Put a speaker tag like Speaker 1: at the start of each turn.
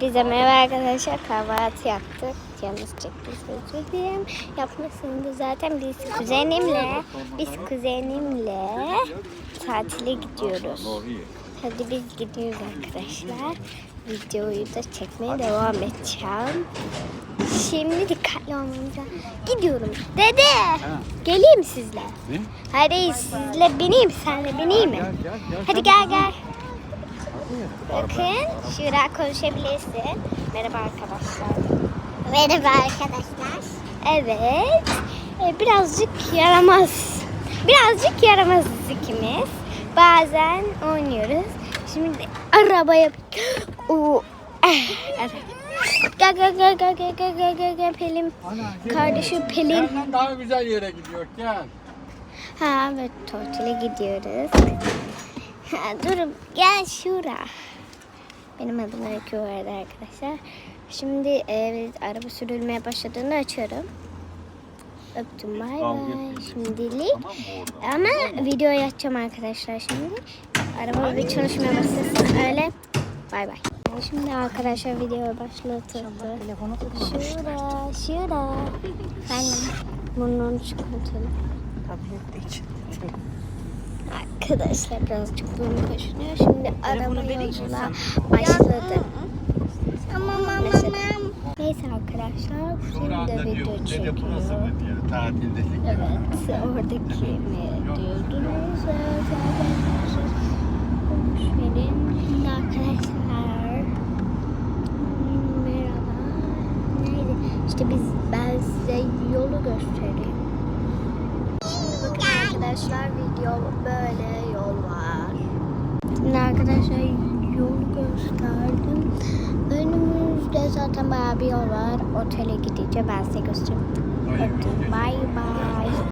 Speaker 1: Bize merhaba arkadaşlar kahvaltı yaptık. Canımız çekti özür dilerim. Yapmasını da zaten biz kuzenimle biz kuzenimle tatile gidiyoruz. Hadi biz gidiyoruz arkadaşlar. Videoyu da çekmeye devam edeceğim. Şimdi dikkatli olmamıza gidiyorum. Dede! Geleyim sizle.
Speaker 2: Ne?
Speaker 1: Hadi sizle bineyim senle bineyim mi? Hadi gel gel. Bakın Şura konuşabilirsin. Merhaba arkadaşlar. Merhaba arkadaşlar. Evet. e, birazcık yaramaz. Birazcık yaramazız ikimiz. Bazen oynuyoruz. Şimdi araba yap. Oo. eh, evet. Gel gel gel gel gel gel gel gel gel Pelin. Kardeşim Pelin.
Speaker 2: Senden daha güzel yere gidiyor gel.
Speaker 1: Ha evet tatile gidiyoruz. Ha, durun gel şura. Benim adım Öykü bu arada arkadaşlar. Şimdi e, araba sürülmeye başladığını açıyorum. Öptüm bay bay. Şimdilik. Ama videoyu açacağım arkadaşlar şimdi. Araba bir çalışmaya başlasın öyle. Bay bay. Şimdi arkadaşlar video başlatıldı. Şura, şura. Efendim. Burnunu çıkartalım. Arkadaşlar birazcık burnu kaşınıyor. Şimdi araba yolculuğa başladı. Mesela. Neyse arkadaşlar şimdi video
Speaker 2: diyor. Dede burası
Speaker 1: çekiyor.
Speaker 2: mı diyor. Tatildelik.
Speaker 1: Evet oradaki mi diyordunuz? Boş verin. Şimdi arkadaşlar merhaba. Neydi? İşte biz ben size yolu göstereyim arkadaşlar video böyle yol var. Şimdi arkadaşlar yol gösterdim. Önümüzde zaten bayağı bir yol var. Otele gidince ben size göstereyim. Öptüm. Bye bye.